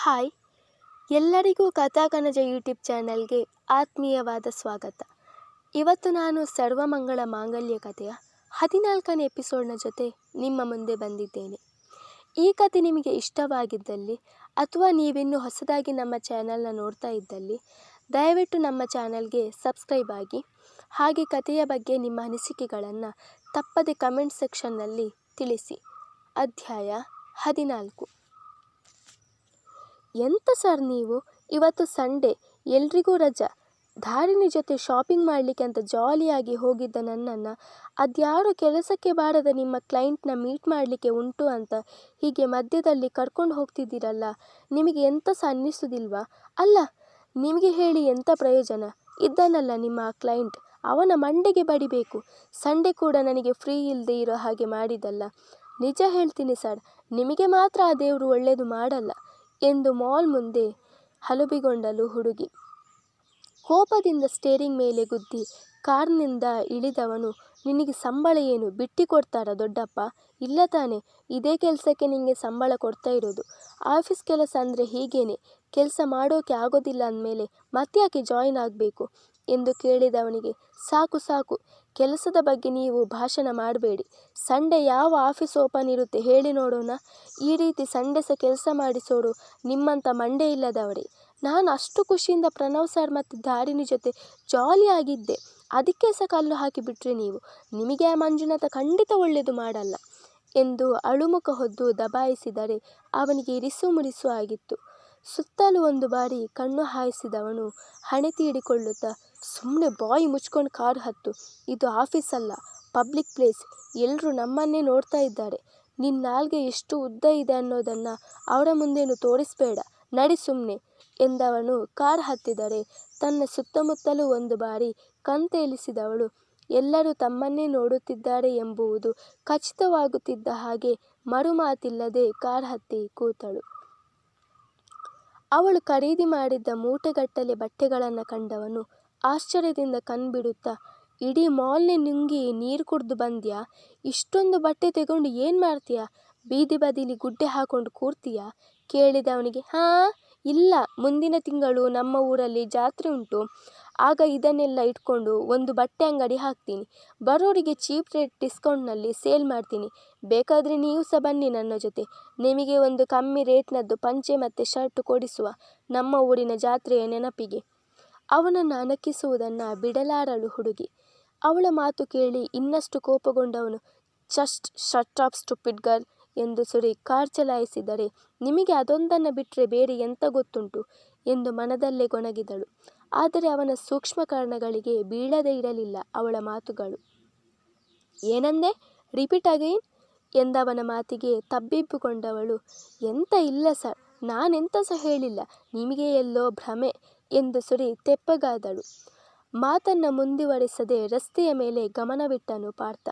Hi. ಎಲ್ಲರಿಗೂ ಕಥಾಕನಜ YouTube ಚಾನಲ್ಗೆ ಆತ್ಮೀಯವಾದ ಸ್ವಾಗತ. ಇವತ್ತು ನಾನು ಸರ್ವಮಂಗಳ ಮಾಂಗಲ್ಯ ಕಥೆಯ ಹದಿನಾಲ್ಕನೇ ಎಪಿಸೋಡ್ನ ಜೊತೆ ನಿಮ್ಮ ಮುಂದೆ ಬಂದಿದ್ದೇನೆ. ಈ ಕತೆ ನಿಮಗೆ ಇಷ್ಟವಾಗಿದ್ದಲ್ಲಿ ಅಥವಾ ನೀವಿನ್ನೂ ಹೊಸದಾಗಿ ನಮ್ಮ ಚಾನಲ್ನ ನೋಡ್ತಾ ಇದ್ದಲ್ಲಿ, ದಯವಿಟ್ಟು ನಮ್ಮ ಚಾನಲ್ಗೆ ಸಬ್ಸ್ಕ್ರೈಬ್ ಆಗಿ, ಹಾಗೆ ಕಥೆಯ ಬಗ್ಗೆ ನಿಮ್ಮ ಅನಿಸಿಕೆಗಳನ್ನು ತಪ್ಪದೆ ಕಮೆಂಟ್ ಸೆಕ್ಷನ್ನಲ್ಲಿ ತಿಳಿಸಿ. ಅಧ್ಯಾಯ ಹದಿನಾಲ್ಕು. ಎಂತ ಸರ್ ನೀವು? ಇವತ್ತು ಸಂಡೇ, ಎಲ್ರಿಗೂ ರಜಾ. ಧಾರಿಣಿ ಜೊತೆ ಶಾಪಿಂಗ್ ಮಾಡಲಿಕ್ಕೆ ಅಂತ ಜಾಲಿಯಾಗಿ ಹೋಗಿದ್ದ ನನ್ನನ್ನು, ಅದ್ಯಾರೋ ಕೆಲಸಕ್ಕೆ ಬಾರದ ನಿಮ್ಮ ಕ್ಲೈಂಟ್ನ ಮೀಟ್ ಮಾಡಲಿಕ್ಕೆ ಉಂಟು ಅಂತ ಹೀಗೆ ಮಧ್ಯದಲ್ಲಿ ಕರ್ಕೊಂಡು ಹೋಗ್ತಿದ್ದೀರಲ್ಲ, ನಿಮಗೆ ಎಂತ ಸಹ ಅನ್ನಿಸುವುದಿಲ್ವಾ ಅಲ್ಲ, ನಿಮಗೆ ಹೇಳಿ ಎಂಥ ಪ್ರಯೋಜನ? ಇದ್ದಾನಲ್ಲ ನಿಮ್ಮ ಕ್ಲೈಂಟ್, ಅವನ ಮಂಡೆಗೆ ಬಡಿಬೇಕು. ಸಂಡೇ ಕೂಡ ನನಗೆ ಫ್ರೀ ಇಲ್ಲದೆ ಇರೋ ಹಾಗೆ ಮಾಡಿದಲ್ಲ. ನಿಜ ಹೇಳ್ತೀನಿ ಸರ್, ನಿಮಗೆ ಮಾತ್ರ ಆ ದೇವರು ಒಳ್ಳೆಯದು ಮಾಡಲ್ಲ. ಎಂದು ಮಾಲ್ ಮುಂದೆ ಹಲುಬಿಗೊಂಡಳು ಹುಡುಗಿ. ಕೋಪದಿಂದ ಸ್ಟೇರಿಂಗ್ ಮೇಲೆ ಗುದ್ದಿ ಕಾರ್ನಿಂದ ಇಳಿದವನು, ನಿನಗೆ ಸಂಬಳ ಏನು? ಬಿಟ್ಟು ಕೊಡ್ತಾರಾ ದೊಡ್ಡಪ್ಪ? ಇಲ್ಲ ತಾನೆ, ಇದೇ ಕೆಲಸಕ್ಕೆ ನಿನಗೆ ಸಂಬಳ ಕೊಡ್ತಾ ಇರೋದು. ಆಫೀಸ್ ಕೆಲಸ ಅಂದರೆ ಹೀಗೇನೆ, ಕೆಲಸ ಮಾಡೋಕೆ ಆಗೋದಿಲ್ಲ ಅಂದಮೇಲೆ ಮತ್ತ್ಯಾಕೆ ಜಾಯಿನ್ ಆಗಬೇಕು? ಎಂದು ಕೇಳಿದವನಿಗೆ, ಸಾಕು ಸಾಕು ಕೆಲಸದ ಬಗ್ಗೆ ನೀವು ಭಾಷಣ ಮಾಡಬೇಡಿ. ಸಂಡೇ ಯಾವ ಆಫೀಸ್ ಓಪನ್ ಇರುತ್ತೆ ಹೇಳಿ ನೋಡೋಣ. ಈ ರೀತಿ ಸಂಡೆ ಸಹ ಕೆಲಸ ಮಾಡಿಸೋರು ನಿಮ್ಮಂಥ ಮಂಡೆ ಇಲ್ಲದವರೇ. ನಾನು ಅಷ್ಟು ಖುಷಿಯಿಂದ ಪ್ರಣವ್ ಸರ್ ಮತ್ತು ಧಾರಿಣಿ ಜೊತೆ ಜಾಲಿಯಾಗಿದ್ದೆ ಅದಕ್ಕೆ ಸಹ ಕಲ್ಲು ಹಾಕಿಬಿಟ್ರಿ ನೀವು. ನಿಮಗೆ ಆ ಮಂಜುನಾಥ ಖಂಡಿತ ಒಳ್ಳೆಯದು ಮಾಡಲ್ಲ ಎಂದು ಅಳುಮುಖ ಹೊದ್ದು ದಬಾಯಿಸಿದರೆ ಅವನಿಗೆ ಇರಿಸು ಮುರಿಸು ಆಗಿತ್ತು. ಸುತ್ತಲೂ ಒಂದು ಬಾರಿ ಕಣ್ಣು ಹಾಯಿಸಿದವನು ಹಣೆ ತೀಡಿಕೊಳ್ಳುತ್ತಾ ಸುಮ್ಮನೆ ಬಾಯಿ ಮುಚ್ಕೊಂಡು ಕಾರ್ ಹತ್ತು. ಇದು ಆಫೀಸ್ ಅಲ್ಲ, ಪಬ್ಲಿಕ್ ಪ್ಲೇಸ್. ಎಲ್ಲರೂ ನಮ್ಮನ್ನೇ ನೋಡ್ತಾ ಇದ್ದಾರೆ. ನಿನ್ನ ನಾಲ್ಗೆ ಎಷ್ಟು ಉದ್ದ ಇದೆ ಅನ್ನೋದನ್ನು ಅವರ ಮುಂದೇನು ತೋರಿಸ್ಬೇಡ. ನಡಿ ಸುಮ್ಮನೆ ಎಂದವನು ಕಾರ್ ಹತ್ತಿದರೆ. ತನ್ನ ಸುತ್ತಮುತ್ತಲೂ ಒಂದು ಬಾರಿ ಕಂತೇಲಿಸಿದವಳು, ಎಲ್ಲರೂ ತಮ್ಮನ್ನೇ ನೋಡುತ್ತಿದ್ದಾರೆ ಎಂಬುವುದು ಖಚಿತವಾಗುತ್ತಿದ್ದ ಹಾಗೆ ಮರುಮಾತಿಲ್ಲದೆ ಕಾರ್ ಹತ್ತಿ ಕೂತಳು. ಅವಳು ಖರೀದಿ ಮಾಡಿದ್ದ ಮೂಟೆಗಟ್ಟಲೆ ಬಟ್ಟೆಗಳನ್ನು ಕಂಡವನು ಆಶ್ಚರ್ಯದಿಂದ ಕಣ್ಬಿಡುತ್ತ, ಇಡೀ ಮಾಲ್ನೇ ನುಂಗಿ ನೀರು ಕುಡ್ದು ಬಂದ್ಯಾ? ಇಷ್ಟೊಂದು ಬಟ್ಟೆ ತಗೊಂಡು ಏನು ಮಾಡ್ತೀಯಾ? ಬೀದಿ ಬದಿಲಿ ಗುಡ್ಡೆ ಹಾಕೊಂಡು ಕೂರ್ತೀಯಾ? ಕೇಳಿದವನಿಗೆ, ಹಾಂ, ಇಲ್ಲ. ಮುಂದಿನ ತಿಂಗಳು ನಮ್ಮ ಊರಲ್ಲಿ ಜಾತ್ರೆ ಉಂಟು. ಆಗ ಇದನ್ನೆಲ್ಲ ಇಟ್ಕೊಂಡು ಒಂದು ಬಟ್ಟೆ ಅಂಗಡಿ ಹಾಕ್ತೀನಿ. ಬರೋರಿಗೆ ಚೀಪ್ ರೇಟ್ ಡಿಸ್ಕೌಂಟ್ನಲ್ಲಿ ಸೇಲ್ ಮಾಡ್ತೀನಿ. ಬೇಕಾದರೆ ನೀವು ಸಹ ಬನ್ನಿ ನನ್ನ ಜೊತೆ. ನಿಮಗೆ ಒಂದು ಕಮ್ಮಿ ರೇಟ್ನದ್ದು ಪಂಚೆ ಮತ್ತು ಶರ್ಟ್ ಕೊಡಿಸುವ ನಮ್ಮ ಊರಿನ ಜಾತ್ರೆಯ ನೆನಪಿಗೆ. ಅವನನ್ನು ಅಣಕಿಸುವುದನ್ನು ಬಿಡಲಾರಳು ಹುಡುಗಿ. ಅವಳ ಮಾತು ಕೇಳಿ ಇನ್ನಷ್ಟು ಕೋಪಗೊಂಡವನು, just shut off stupid girl ಎಂದು ಸುರಿ ಕಾರ್ ಚಲಾಯಿಸಿದರೆ ನಿಮಗೆ ಅದೊಂದನ್ನು ಬಿಟ್ಟರೆ ಬೇರೆ ಎಂತ ಗೊತ್ತುಂಟು? ಎಂದು ಮನದಲ್ಲೇ ಗೊಣಗಿದಳು. ಆದರೆ ಅವನ ಸೂಕ್ಷ್ಮ ಕಾರಣಗಳಿಗೆ ಬೀಳದೇ ಇರಲಿಲ್ಲ ಅವಳ ಮಾತುಗಳು. ಏನಂದೆ? Repeat again? ಎಂದವನ ಮಾತಿಗೆ ತಬ್ಬಿಬ್ಬುಕೊಂಡವಳು ಎಂತ ಇಲ್ಲ ಸರ್, ನಾನೆಂತ ಸಹ ಹೇಳಿಲ್ಲ. ನಿಮಗೆ ಎಲ್ಲೋ ಭ್ರಮೆ ಎಂದು ಸುರಿ ತೆಪ್ಪಗಾದಳು. ಮಾತನ್ನು ಮುಂದುವರೆಸದೆ ರಸ್ತೆಯ ಮೇಲೆ ಗಮನವಿಟ್ಟನು ಪಾರ್ಥ.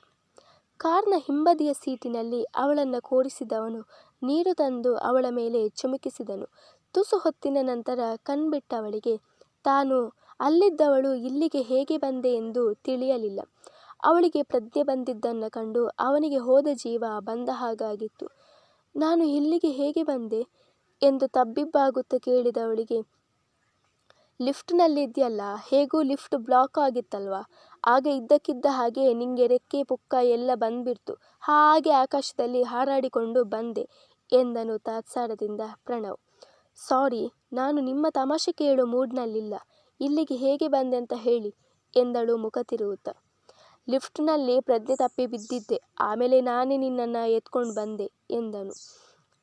ಕಾರ್ನ ಹಿಂಬದಿಯ ಸೀಟಿನಲ್ಲಿ ಅವಳನ್ನು ಕೂರಿಸಿದವನು ನೀರು ತಂದು ಅವಳ ಮೇಲೆ ಚುಮುಕಿಸಿದನು. ತುಸು ಹೊತ್ತಿನ ನಂತರ ಕಣ್ಬಿಟ್ಟವಳಿಗೆ, ತಾನು ಅಲ್ಲಿದ್ದವಳು ಇಲ್ಲಿಗೆ ಹೇಗೆ ಬಂದೆ ಎಂದು ತಿಳಿಯಲಿಲ್ಲ. ಅವಳಿಗೆ ಪ್ರಜ್ಞೆ ಬಂದಿದ್ದನ್ನು ಕಂಡು ಅವನಿಗೆ ಹೋದ ಜೀವ ಬಂದ ಹಾಗಾಗಿತ್ತು. ನಾನು ಇಲ್ಲಿಗೆ ಹೇಗೆ ಬಂದೆ? ಎಂದು ತಬ್ಬಿಬ್ಬಾಗುತ್ತಾ ಕೇಳಿದವಳಿಗೆ ಲಿಫ್ಟ್ನಲ್ಲಿದೆಯಲ್ಲ, ಹೇಗೂ ಲಿಫ್ಟ್ ಬ್ಲಾಕ್ ಆಗಿತ್ತಲ್ವಾ? ಆಗ ಇದ್ದಕ್ಕಿದ್ದ ಹಾಗೆ ನಿಂಗೆ ರೆಕ್ಕೆ, ಪುಕ್ಕ ಎಲ್ಲ ಬಂದ್ಬಿಡ್ತು. ಹಾಗೆ ಆಕಾಶದಲ್ಲಿ ಹಾರಾಡಿಕೊಂಡು ಬಂದೆ ಎಂದನು ತಾತ್ಸಾರದಿಂದ ಪ್ರಣವ್. ಸಾರಿ, ನಾನು ನಿಮ್ಮ ತಮಾಷೆ ಕೇಳೋ ಮೂಡ್ನಲ್ಲಿಲ್ಲ. ಇಲ್ಲಿಗೆ ಹೇಗೆ ಬಂದೆ ಅಂತ ಹೇಳಿ ಎಂದಳು ಮುಖ ತಿರುಗುತ್ತಾ ಲಿಫ್ಟ್ನಲ್ಲಿ ಪ್ರಜ್ಞೆ ತಪ್ಪಿ ಬಿದ್ದಿದ್ದೆ. ಆಮೇಲೆ ನಾನೇ ನಿನ್ನನ್ನು ಎತ್ಕೊಂಡು ಬಂದೆ ಎಂದನು.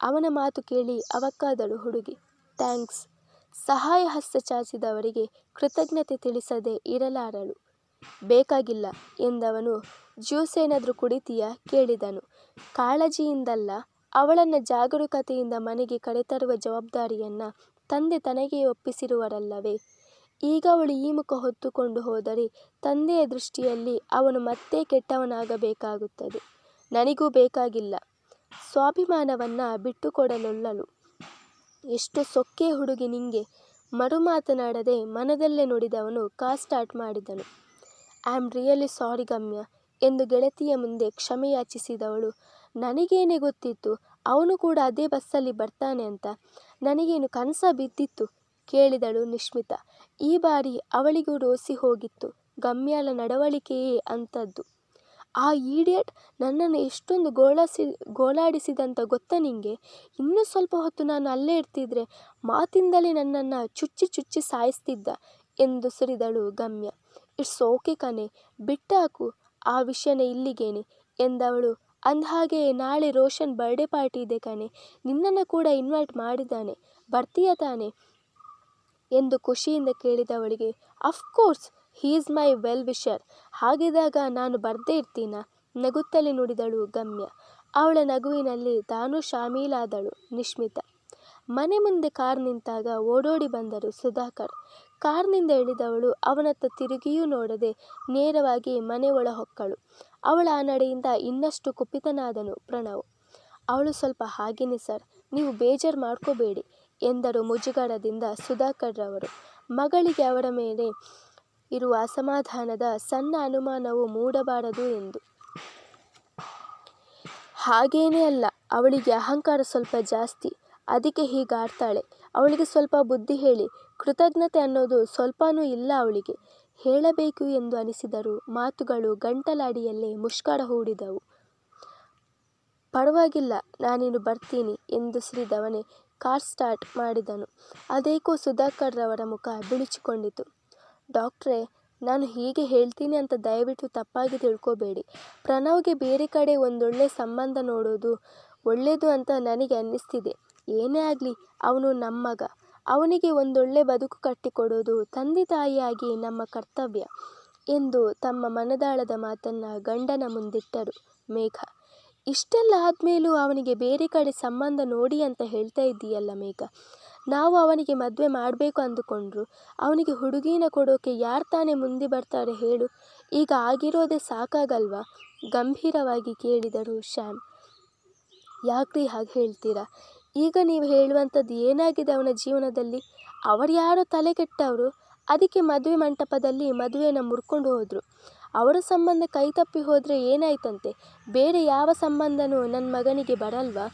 ಅವನ ಮಾತು ಕೇಳಿ ಅವಕ್ಕಾದಳು ಹುಡುಗಿ. ಥ್ಯಾಂಕ್ಸ್. ಸಹಾಯ ಹಸ್ತ ಚಾಚಿದವರಿಗೆ ಕೃತಜ್ಞತೆ ತಿಳಿಸದೆ ಇರಲಾರಳು. ಬೇಕಾಗಿಲ್ಲ ಎಂದವನು ಜ್ಯೂಸ್ ಏನಾದರೂ ಕುಡಿತೀಯಾ ಕೇಳಿದನು. ಕಾಳಜಿಯಿಂದಲ್ಲ ಅವಳನ್ನು ಜಾಗರೂಕತೆಯಿಂದ ಮನೆಗೆ ಕರೆತರುವ ಜವಾಬ್ದಾರಿಯನ್ನು ತಂದೆ ತನಗೇ ಒಪ್ಪಿಸಿರುವರಲ್ಲವೇ? ಈಗ ಅವಳು ಈ ಮುಖ ಹೊತ್ತುಕೊಂಡು ಹೋದರೆ ತಂದೆಯ ದೃಷ್ಟಿಯಲ್ಲಿ ಅವನು ಮತ್ತೆ ಕೆಟ್ಟವನಾಗಬೇಕಾಗುತ್ತದೆ. ನನಗೂ ಬೇಕಾಗಿಲ್ಲ. ಸ್ವಾಭಿಮಾನವನ್ನು ಬಿಟ್ಟುಕೊಡಲೊಲ್ಲಳು. ಎಷ್ಟು ಸೊಕ್ಕೆ ಹುಡುಗಿ ನಿಂಗೆ? ಮರು ಮಾತನಾಡದೆ ಮನದಲ್ಲೇ ನುಡಿದವನು ಕಾರ್ ಸ್ಟಾರ್ಟ್ ಮಾಡಿದನು. I am really sorry Gamya ಎಂದು ಗೆಳತಿಯ ಮುಂದೆ ಕ್ಷಮೆ ಯಾಚಿಸಿದವಳು. ನನಗೇನೆ ಗೊತ್ತಿತ್ತು, ಅವನು ಕೂಡ ಅದೇ ಬಸ್ಸಲ್ಲಿ ಬರ್ತಾನೆ ಅಂತ. ನನಗೇನು ಕನಸ ಬಿದ್ದಿತ್ತು? ಕೇಳಿದಳು ನಿಶ್ಮಿತ. ಈ ಬಾರಿ ಅವಳಿಗೂ ರೋಸಿ ಹೋಗಿತ್ತು. ಗಮ್ಯಾಲ ನಡವಳಿಕೆಯೇ ಅಂಥದ್ದು ಆ ಈಡಿಯಟ್ ನನ್ನನ್ನು ಎಷ್ಟೊಂದು ಗೋಳಾಸಿ, ಗೋಳಾಡಿಸಿದಂತ ಗೊತ್ತಾ ನಿಂಗೆ? ಇನ್ನೂ ಸ್ವಲ್ಪ ಹೊತ್ತು ನಾನು ಅಲ್ಲೇ ಇರ್ತಿದ್ರೆ ಮಾತಿಂದಲೇ ನನ್ನನ್ನು ಚುಚ್ಚಿ ಚುಚ್ಚಿ ಸಾಯಿಸ್ತಿದ್ದ ಎಂದು ಸುರಿದಳು ಗಮ್ಯ. ಇಟ್ಸ್ ಓಕೆ ಕಣೆ, ಬಿಟ್ಟಾಕು, ಆ ವಿಷಯನ ಇಲ್ಲಿಗೇನೆ ಎಂದವಳು. ಅಂದಹಾಗೆ ನಾಳೆ ರೋಷನ್ ಬರ್ಡೇ ಪಾರ್ಟಿ ಇದೆ ಕಣೆ, ನಿನ್ನನ್ನು ಕೂಡ ಇನ್ವೈಟ್ ಮಾಡಿದ್ದಾನೆ, ಬರ್ತೀಯ ತಾನೆ? ಎಂದು ಖುಷಿಯಿಂದ ಕೇಳಿದವಳಿಗೆ, of course he is my well wisher. ಹಾಗಿದ್ದಾಗ ನಾನು ಬರ್ದೇ ಇರ್ತೀನಾ? ನಗುತ್ತಲೇ ನುಡಿದಳು ಗಮ್ಯ. ಅವಳ ನಗುವಿನಲ್ಲಿ ತಾನು ಶಾಮೀಲಾದಳು ನಿಶ್ಮಿತ. ಮನೆ ಮುಂದೆ ಕಾರ್ ನಿಂತಾಗ ಓಡೋಡಿ ಬಂದರು ಸುಧಾಕರ್. ಕಾರ್ನಿಂದ ಇಳಿದವಳು ಅವನತ್ತ ತಿರುಗಿಯೂ ನೋಡದೆ ನೇರವಾಗಿ ಮನೆ ಒಳ ಹೊಕ್ಕಳು. ಅವಳ ಆ ನಡೆಯಿಂದ ಇನ್ನಷ್ಟು ಕುಪಿತನಾದನು ಪ್ರಣವ್. ಅವಳು ಸ್ವಲ್ಪ ಹಾಗೇನೆ ಸರ್, ನೀವು ಬೇಜಾರು ಮಾಡ್ಕೋಬೇಡಿ ಎಂದರು ಮುಜುಗರದಿಂದ ಸುಧಾಕರ್ ರವರು ಮಗಳಿಗೆ ಅವರ ಮೇಲೆ ಇರುವ ಅಸಮಾಧಾನದ ಸಣ್ಣ ಅನುಮಾನವು ಮೂಡಬಾರದು ಎಂದು. ಹಾಗೇನೇ ಅಲ್ಲ, ಅವಳಿಗೆ ಅಹಂಕಾರ ಸ್ವಲ್ಪ ಜಾಸ್ತಿ. ಅದಕ್ಕೆ ಹೀಗಾಡ್ತಾಳೆ ಅವಳಿಗೆ ಸ್ವಲ್ಪ ಬುದ್ಧಿ ಹೇಳಿ. ಕೃತಜ್ಞತೆ ಅನ್ನೋದು ಸ್ವಲ್ಪನೂ ಇಲ್ಲ ಅವಳಿಗೆ. ಹೇಳಬೇಕು ಎಂದು ಅನಿಸಿದರು. ಮಾತುಗಳು ಗಂಟಲಾಡಿಯಲ್ಲೇ ಮುಷ್ಕರ ಹೂಡಿದವು. ಪರವಾಗಿಲ್ಲ, ನಾನಿನ್ನು ಬರ್ತೀನಿ ಎಂದು ಸಿರಿದವನೇ ಕಾರ್ ಸ್ಟಾರ್ಟ್ ಮಾಡಿದನು. ಅದೇಕೋ ಸುಧಾಕರ್ರವರ ಮುಖ ಬಿಳಿಚಿಕೊಂಡಿತು. ಡಾಕ್ಟ್ರೇ, ನಾನು ಹೀಗೆ ಹೇಳ್ತೀನಿ ಅಂತ ದಯವಿಟ್ಟು ತಪ್ಪಾಗಿ ತಿಳ್ಕೋಬೇಡಿ. ಪ್ರಣವ್ಗೆ ಬೇರೆ ಕಡೆ ಒಂದೊಳ್ಳೆ ಸಂಬಂಧ ನೋಡೋದು ಒಳ್ಳೆಯದು ಅಂತ ನನಗೆ ಅನ್ನಿಸ್ತಿದೆ. ಏನೇ ಆಗಲಿ, ಅವನು ನಮ್ಮ ಮಗ. ಅವನಿಗೆ ಒಂದೊಳ್ಳೆ ಬದುಕು ಕಟ್ಟಿಕೊಡೋದು ತಂದೆ ತಾಯಿಯಾಗಿ ನಮ್ಮ ಕರ್ತವ್ಯ ಎಂದು ತಮ್ಮ ಮನದಾಳದ ಮಾತನ್ನು ಗಂಡನ ಮುಂದಿಟ್ಟರು ಮೇಘ. ಇಷ್ಟೆಲ್ಲ ಆದಮೇಲೂ ಅವನಿಗೆ ಬೇರೆ ಕಡೆ ಸಂಬಂಧ ನೋಡಿ ಅಂತ ಹೇಳ್ತಾ ಇದ್ದೀಯಲ್ಲ ಮೇಘ. ನಾವು ಅವನಿಗೆ ಮದುವೆ ಮಾಡಬೇಕು ಅಂದುಕೊಂಡ್ರು. ಅವನಿಗೆ ಹುಡುಗಿನ ಕೊಡೋಕೆ ಯಾರು ತಾನೇ ಮುಂದೆ ಬರ್ತಾರೆ ಹೇಳು. ಈಗ ಆಗಿರೋದೇ ಸಾಕಾಗಲ್ವಾ? ಗಂಭೀರವಾಗಿ ಕೇಳಿದರು ಶ್ಯಾಮ್. ಯಾಕ್ರಿ ಹಾಗೆ ಹೇಳ್ತೀರಾ? ಈಗ ನೀವು ಹೇಳುವಂಥದ್ದು ಏನಾಗಿದೆ ಅವನ ಜೀವನದಲ್ಲಿ? ಅವರು ಯಾರೋ ತಲೆ ಕೆಟ್ಟವರು. ಅದಕ್ಕೆ ಮದುವೆ ಮಂಟಪದಲ್ಲಿ ಮದುವೆಯನ್ನು ಮುರ್ಕೊಂಡು ಹೋದರು. ಅವರ ಸಂಬಂಧ ಕೈ ತಪ್ಪಿ ಹೋದರೆ ಏನಾಯ್ತಂತೆ? ಬೇರೆ ಯಾವ ಸಂಬಂಧನೂ ನನ್ನ ಮಗನಿಗೆ ಬರಲ್ವಾ?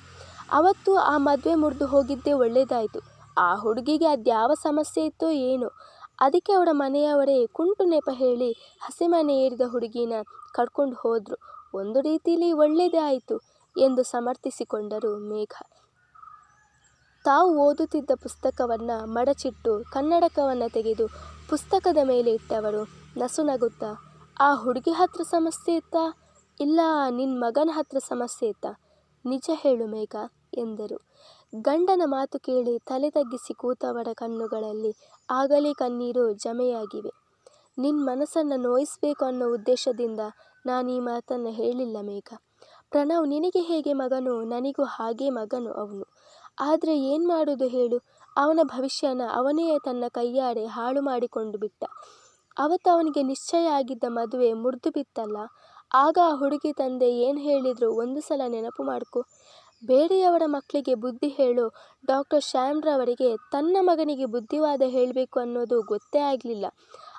ಅವತ್ತು ಆ ಮದುವೆ ಮುರಿದು ಹೋಗಿದ್ದೇ ಒಳ್ಳೆಯದಾಯಿತು ಆ ಹುಡುಗಿಗೆ ಅದ್ಯಾವ ಸಮಸ್ಯೆ ಇತ್ತೋ ಏನೋ. ಅದಕ್ಕೆ ಅವರ ಮನೆಯವರೇ ಕುಂಟು ನೆಪ ಹೇಳಿ ಹಸೆಮಣೆ ಏರಿದ ಹುಡುಗಿನ ಕರ್ಕೊಂಡು ಹೋದರು. ಒಂದು ರೀತಿಯಲ್ಲಿ ಒಳ್ಳೆಯದೇ ಆಯಿತು ಎಂದು ಸಮರ್ಥಿಸಿಕೊಂಡರು ಮೇಘ. ತಾವು ಓದುತ್ತಿದ್ದ ಪುಸ್ತಕವನ್ನು ಮಡಚಿಟ್ಟು ಕನ್ನಡಕವನ್ನು ತೆಗೆದು ಪುಸ್ತಕದ ಮೇಲೆ ಇಟ್ಟವರು. ನಸುನಗುತ್ತಾ ಆ ಹುಡುಗಿ ಹತ್ರ ಸಮಸ್ಯೆ ಇತ್ತಾ? ಇಲ್ಲ ನಿನ್ನ ಮಗನ ಹತ್ರ ಸಮಸ್ಯೆ ಇತ್ತಾ? ನಿಜ ಹೇಳು ಮೇಘ ಎಂದರು. ಗಂಡನ ಮಾತು ಕೇಳಿ ತಲೆ ತಗ್ಗಿಸಿ ಕೂತವರ ಕಣ್ಣುಗಳಲ್ಲಿ ಆಗಲೇ ಕಣ್ಣೀರು ಜಮೆಯಾಗಿವೆ. ನಿನ್ನ ಮನಸ್ಸನ್ನು ನೋಯಿಸಬೇಕು ಅನ್ನೋ ಉದ್ದೇಶದಿಂದ ನಾನು ಈ ಮಾತನ್ನು ಹೇಳಿಲ್ಲ ಮೇಘ. ಪ್ರಣವ್ ನಿನಗೆ ಹೇಗೆ ಮಗನು? ನನಗೂ ಹಾಗೆ ಮಗನು ಅವನು. ಆದರೆ ಏನು ಮಾಡೋದು ಹೇಳು? ಅವನ ಭವಿಷ್ಯನ ಅವನೇ ತನ್ನ ಕೈಯಾರೆ ಹಾಳು ಮಾಡಿಕೊಂಡು ಬಿಟ್ಟ. ಅವತ್ತು ಅವನಿಗೆ ನಿಶ್ಚಯ ಆಗಿದ್ದ ಮದುವೆ ಮುರಿದು ಬಿತ್ತಲ್ಲ. ಆಗ ಆ ಹುಡುಗಿ ತಂದೆ ಏನು ಹೇಳಿದ್ರು? ಒಂದು ಸಲ ನೆನಪು ಮಾಡ್ಕೊ. ಬೇರೆಯವರ ಮಕ್ಕಳಿಗೆ ಬುದ್ಧಿ ಹೇಳೋ. ಡಾಕ್ಟರ್ ಶ್ಯಾಮ್ರವರಿಗೆ ತನ್ನ ಮಗನಿಗೆ ಬುದ್ಧಿವಾದ ಹೇಳಬೇಕು ಅನ್ನೋದು ಗೊತ್ತೇ ಆಗಲಿಲ್ಲ.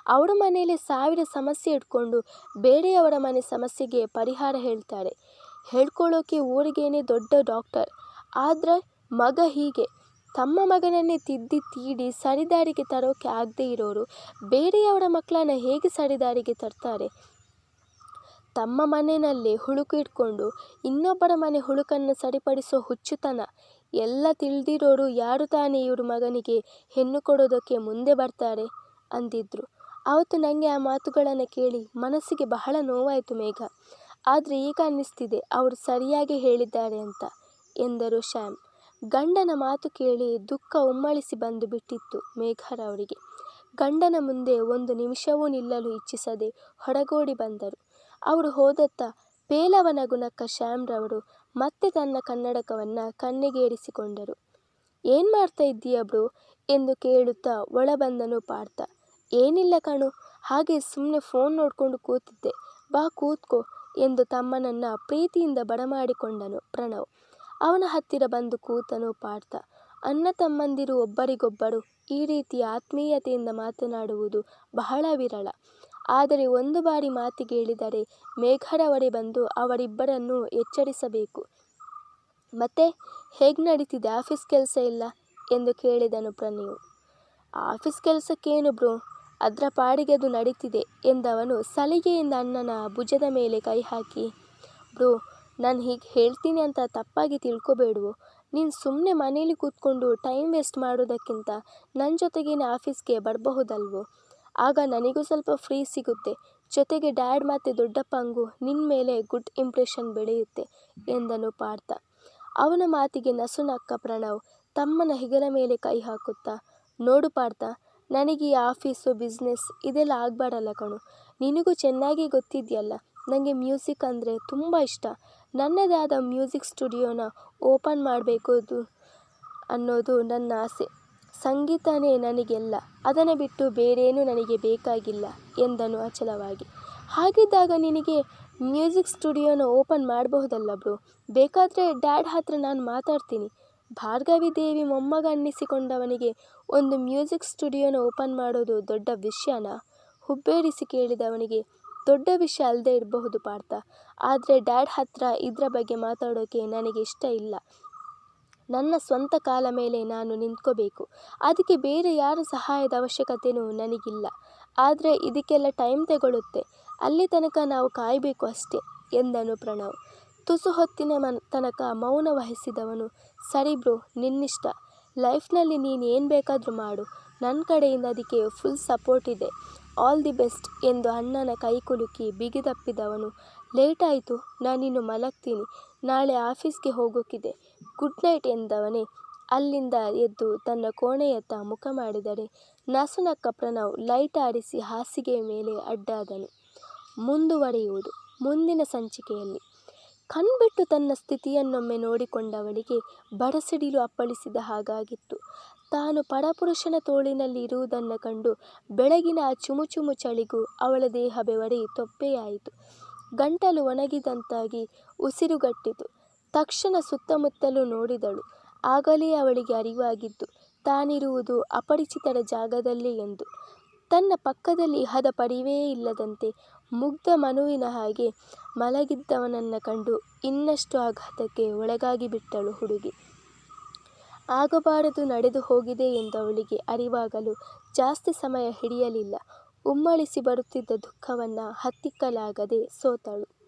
ಅವರ ಮನೆಯಲ್ಲಿ ಸಾವಿರ ಸಮಸ್ಯೆ ಇಟ್ಕೊಂಡು ಬೇರೆಯವರ ಮನೆ ಸಮಸ್ಯೆಗೆ ಪರಿಹಾರ ಹೇಳ್ತಾರೆ. ಹೇಳ್ಕೊಳ್ಳೋಕೆ ಊರಿಗೇನೆ ದೊಡ್ಡ ಡಾಕ್ಟರ್. ಆದರೆ ಮಗ ಹೀಗೆ. ತಮ್ಮ ಮಗನನ್ನೇ ತಿದ್ದಿ ತೀಡಿ ಸರಿದಾರಿಗೆ ತರೋಕೆ ಆಗದೇ ಇರೋರು ಬೇರೆಯವರ ಮಕ್ಕಳನ್ನ ಹೇಗೆ ಸರಿದಾರಿಗೆ ತರ್ತಾರೆ? ತಮ್ಮ ಮನೆಯಲ್ಲೇ ಹುಳುಕು ಇಟ್ಕೊಂಡು ಇನ್ನೊಬ್ಬರ ಮನೆ ಹುಳುಕನ್ನು ಸರಿಪಡಿಸೋ ಹುಚ್ಚುತನ. ಎಲ್ಲ ತಿಳಿದಿರೋರು ಯಾರು ತಾನೇ ಇವ್ರ ಮಗನಿಗೆ ಹೆಣ್ಣು ಕೊಡೋದಕ್ಕೆ ಮುಂದೆ ಬರ್ತಾರೆ? ಅಂದಿದ್ರು. ಆವತ್ತು ನನಗೆ ಆ ಮಾತುಗಳನ್ನು ಕೇಳಿ ಮನಸ್ಸಿಗೆ ಬಹಳ ನೋವಾಯಿತು ಮೇಘ. ಆದರೆ ಈಗ ಅನ್ನಿಸ್ತಿದೆ ಅವರು ಸರಿಯಾಗಿ ಹೇಳಿದ್ದಾರೆ ಅಂತ, ಎಂದರು ಶ್ಯಾಮ್. ಗಂಡನ ಮಾತು ಕೇಳಿ ದುಃಖ ಉಮ್ಮಳಿಸಿ ಬಂದು ಬಿಟ್ಟಿತ್ತು ಮೇಘರವರಿಗೆ. ಗಂಡನ ಮುಂದೆ ಒಂದು ನಿಮಿಷವೂ ನಿಲ್ಲಲು ಇಚ್ಛಿಸದೆ ಹೊರಗೋಡಿ ಬಂದರು. ಅವರು ಹೋದತ್ತ ಪೇಲವನ ಗುಣಕ್ಕ ಶ್ಯಾಮ್ರವರು ಮತ್ತೆ ತನ್ನ ಕನ್ನಡಕವನ್ನು ಕಣ್ಣಿಗೇರಿಸಿಕೊಂಡರು. ಏನು ಮಾಡ್ತಾ ಇದ್ದೀಯ ಬ್ರೋ? ಎಂದು ಕೇಳುತ್ತಾ ಒಳ ಬಂದನು ಪಾರ್ಥ. ಏನಿಲ್ಲ ಕಣು, ಹಾಗೆ ಸುಮ್ಮನೆ ಫೋನ್ ನೋಡಿಕೊಂಡು ಕೂತಿದ್ದೆ. ಬಾ ಕೂತ್ಕೋ ಎಂದು ತಮ್ಮನನ್ನು ಪ್ರೀತಿಯಿಂದ ಬಡಮಾಡಿಕೊಂಡನು ಪ್ರಣವ್. ಅವನ ಹತ್ತಿರ ಬಂದು ಕೂತನು ಪಾರ್ಥ. ಅಣ್ಣ ತಮ್ಮಂದಿರು ಒಬ್ಬರಿಗೊಬ್ಬರು ಈ ರೀತಿ ಆತ್ಮೀಯತೆಯಿಂದ ಮಾತನಾಡುವುದು ಬಹಳ ವಿರಳ. ಆದರೆ ಒಂದು ಬಾರಿ ಮಾತು ಕೇಳಿದರೆ ಮೇಘರವರೇ ಬಂದು ಅವರಿಬ್ಬರನ್ನೂ ಎಚ್ಚರಿಸಬೇಕು. ಮತ್ತೆ, ಹೇಗೆ ನಡೀತಿದೆ ಆಫೀಸ್ ಕೆಲಸ ಇಲ್ಲ ಎಂದು ಕೇಳಿದನು ಪ್ರಣಯ್ ಆಫೀಸ್ ಕೆಲಸಕ್ಕೇನು ಬ್ರೋ? ಅದರ ಪಾಡಿಗೆ ಅದು ನಡೀತಿದೆ ಎಂದವನು ಸಲಿಗೆಯಿಂದ ಅಣ್ಣನ ಭುಜದ ಮೇಲೆ ಕೈ ಹಾಕಿ, ಬ್ರೋ, ನಾನು ಹೀಗೆ ಹೇಳ್ತೀನಿ ಅಂತ ತಪ್ಪಾಗಿ ತಿಳ್ಕೊಬೇಡುವು? ನೀನು ಸುಮ್ಮನೆ ಮನೇಲಿ ಕೂತ್ಕೊಂಡು ಟೈಮ್ ವೇಸ್ಟ್ ಮಾಡೋದಕ್ಕಿಂತ ನನ್ನ ಜೊತೆಗೇನೆ ಆಫೀಸ್ಗೆ ಬರಬಹುದಲ್ವೋ? ಆಗ ನನಗೂ ಸ್ವಲ್ಪ ಫ್ರೀ ಸಿಗುತ್ತೆ. ಜೊತೆಗೆ ಡ್ಯಾಡ್ ಮತ್ತು ದೊಡ್ಡಪ್ಪಂಗೂ ನಿನ್ನ ಮೇಲೆ ಗುಡ್ ಇಂಪ್ರೆಷನ್ ಬೆಳೆಯುತ್ತೆ, ಎಂದನು ಪಾರ್ಥ. ಅವನ ಮಾತಿಗೆ ನಸುನಕ್ಕ ಪ್ರಣವ್ ತಮ್ಮನ ಹೆಗಲ ಮೇಲೆ ಕೈ ಹಾಕುತ್ತಾ, ನೋಡು ಪಾರ್ಥ, ನನಗೆ ಈ ಆಫೀಸು ಬಿಸ್ನೆಸ್ ಇದೆಲ್ಲ ಆಗಬಾರಲ್ಲ ಕಣು. ನಿನಗೂ ಚೆನ್ನಾಗಿ ಗೊತ್ತಿದೆಯಲ್ಲ ನನಗೆ ಮ್ಯೂಸಿಕ್ ಅಂದರೆ ತುಂಬ ಇಷ್ಟ. ನನ್ನದೇ ಆದ ಮ್ಯೂಸಿಕ್ ಸ್ಟುಡಿಯೋನ ಓಪನ್ ಮಾಡಬೇಕು ಅನ್ನೋದು ನನ್ನ ಆಸೆ. ಸಂಗೀತನೇ ನನಗೆಲ್ಲ, ಅದನ್ನು ಬಿಟ್ಟು ಬೇರೇನೂ ನನಗೆ ಬೇಕಾಗಿಲ್ಲ, ಎಂದನು ಅಚಲವಾಗಿ. ಹಾಗಿದ್ದಾಗ ನಿನಗೆ ಮ್ಯೂಸಿಕ್ ಸ್ಟುಡಿಯೋನ ಓಪನ್ ಮಾಡಬಹುದಲ್ಲ ಬ್ರೋ? ಬೇಕಾದರೆ ಡ್ಯಾಡ್ ಹತ್ರ ನಾನು ಮಾತಾಡ್ತೀನಿ. ಭಾರ್ಗವಿ ದೇವಿ ಮೊಮ್ಮಗ ಅನ್ನಿಸಿಕೊಂಡವನಿಗೆ ಒಂದು ಮ್ಯೂಸಿಕ್ ಸ್ಟುಡಿಯೋನ ಓಪನ್ ಮಾಡೋದು ದೊಡ್ಡ ವಿಷಯನಾ? ಹುಬ್ಬೇರಿಸಿ ಕೇಳಿದವನಿಗೆ ದೊಡ್ಡ ವಿಷಯ ಅಲ್ಲದೆ ಇರಬಹುದು ಪಾರ್ಥ. ಆದರೆ ಡ್ಯಾಡ್ ಹತ್ರ ಇದರ ಬಗ್ಗೆ ಮಾತಾಡೋಕೆ ನನಗೆ ಇಷ್ಟ ಇಲ್ಲ. ನನ್ನ ಸ್ವಂತ ಕಾಲ ಮೇಲೆ ನಾನು ನಿಂತ್ಕೋಬೇಕು. ಅದಕ್ಕೆ ಬೇರೆ ಯಾರ ಸಹಾಯದ ಅವಶ್ಯಕತೆಯೂ ನನಗಿಲ್ಲ. ಆದರೆ ಇದಕ್ಕೆಲ್ಲ ಟೈಮ್ ತಗೊಳ್ಳುತ್ತೆ ಅಲ್ಲಿ ತನಕ ನಾವು ಕಾಯಬೇಕು ಅಷ್ಟೇ, ಎಂದನು ಪ್ರಣವ್. ತುಸು ಹೊತ್ತಿನ ಮನ್, ತನಕ ಮೌನ ವಹಿಸಿದವನು, ಸರಿ ಬ್ರೋ, ನಿನ್ನಿಷ್ಟ. ಲೈಫ್ನಲ್ಲಿ ನೀನು ಏನು ಬೇಕಾದರೂ ಮಾಡು. ನನ್ನ ಕಡೆಯಿಂದ ಅದಕ್ಕೆ ಫುಲ್ ಸಪೋರ್ಟ್ ಇದೆ. ಆಲ್ ದಿ ಬೆಸ್ಟ್ ಎಂದು ಅಣ್ಣನ ಕೈ ಕುಲುಕಿ ಬಿಗಿದಪ್ಪಿದವನು. ಲೇಟ್ ಆಯಿತು. ನಾನಿನ್ನು ಮಲಗ್ತೀನಿ. ನಾಳೆ ಆಫೀಸ್ಗೆ ಹೋಗೋಕ್ಕಿದೆ ಗುಡ್ ನೈಟ್ ಎಂದವನೇ ಅಲ್ಲಿಂದ ಎದ್ದು ತನ್ನ ಕೋಣೆಯತ್ತ ಮುಖ ಮಾಡಿದರೆ ನಸುನಕ್ಕ ಪ್ರಣವ್ ಲೈಟ್ ಆರಿಸಿ ಹಾಸಿಗೆಯ ಮೇಲೆ ಅಡ್ಡಾದನು. ಮುಂದುವರಿಯುವುದು ಮುಂದಿನ ಸಂಚಿಕೆಯಲ್ಲಿ. ಕಣ್ಬಿಟ್ಟು ತನ್ನ ಸ್ಥಿತಿಯನ್ನೊಮ್ಮೆ ನೋಡಿಕೊಂಡವಳಿಗೆ ಬಡಸಿಡಿಲು ಅಪ್ಪಳಿಸಿದ ಹಾಗಾಗಿತ್ತು. ತಾನು ಪರಪುರುಷನ ತೋಳಿನಲ್ಲಿ ಇರುವುದನ್ನು ಕಂಡು ಬೆಳಗಿನ ಆ ಚುಮುಚುಮು ಚಳಿಗೂ ಅವಳ ದೇಹ ಬೆವರಿ ತೊಪ್ಪೆಯಾಯಿತು. ಗಂಟಲು ಒಣಗಿದಂತಾಗಿ ಉಸಿರುಗಟ್ಟಿತು. ತಕ್ಷಣ ಸುತ್ತಮುತ್ತಲೂ ನೋಡಿದಳು. ಆಗಲೇ ಅವಳಿಗೆ ಅರಿವಾಗಿದ್ದು ತಾನಿರುವುದು ಅಪರಿಚಿತರ ಜಾಗದಲ್ಲಿ ಎಂದು. ತನ್ನ ಪಕ್ಕದಲ್ಲಿ ಹದ ಪಡಿವೇ ಇಲ್ಲದಂತೆ ಮುಗ್ಧ ಮನುವಿನ ಹಾಗೆ ಮಲಗಿದ್ದವನನ್ನು ಕಂಡು ಇನ್ನಷ್ಟು ಆಘಾತಕ್ಕೆ ಒಳಗಾಗಿ ಬಿಟ್ಟಳು ಹುಡುಗಿ. ಆಗಬಾರದು ನಡೆದು ಹೋಗಿದೆ ಎಂದು ಅವಳಿಗೆ ಅರಿವಾಗಲು ಜಾಸ್ತಿ ಸಮಯ ಹಿಡಿಯಲಿಲ್ಲ. ಉಮ್ಮಳಿಸಿ ಬರುತ್ತಿದ್ದ ದುಃಖವನ್ನು ಹತ್ತಿಕ್ಕಲಾಗದೆ ಸೋತಳು.